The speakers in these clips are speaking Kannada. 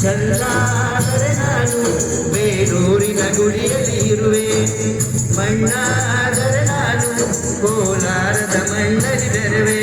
ಚಲ್ಲಾದರೆ ನಾನು ಬೇರೂರಿನ ಗುಡಿಯಲ್ಲಿ ಇರುವೆ ಮಣ್ಣಾದರೆ ನಾನು ಕೋಲಾರದ ಮಣ್ಣಲ್ಲಿ ಬೆರವೆ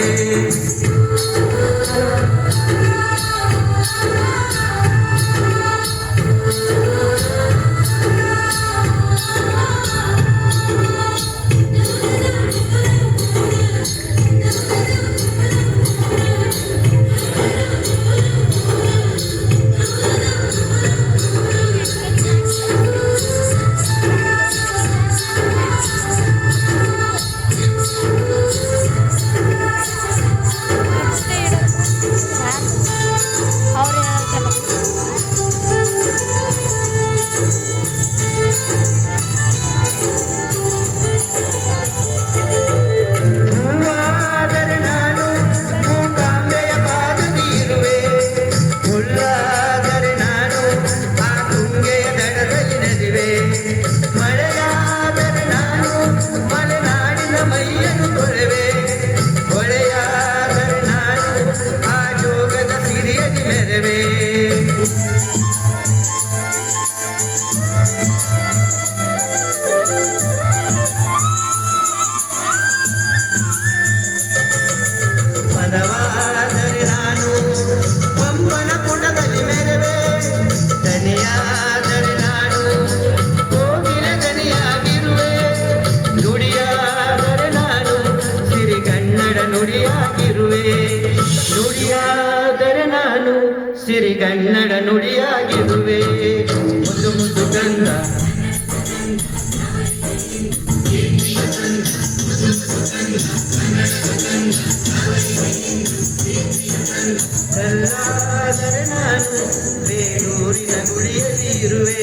ನುಡಿಯಾದರೆ ನಾನು ಸಿರಿಗನ್ನಡ ನುಡಿಯಾಗಿರುವೆ ಮುದ್ದು ಮುದ್ದು ಗಂಧ ಕಲ್ಲಾದರೆ ನಾನು ಬೇರೂರಿನ ಗುಡಿಯಲ್ಲಿರುವೆ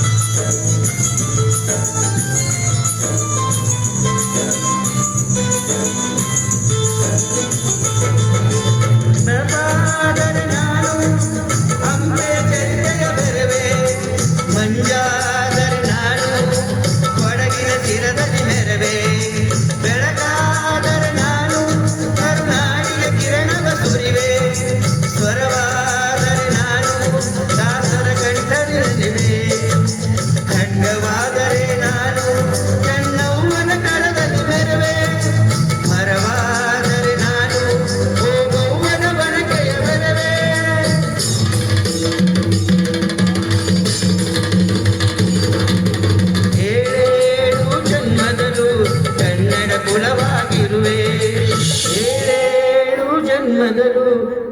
ಮೊದಲು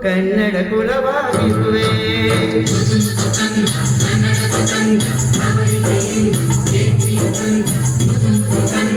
ಕನ್ನಡ ಕುಲವಾಗಿರುವೆ ಕನ್ನಡ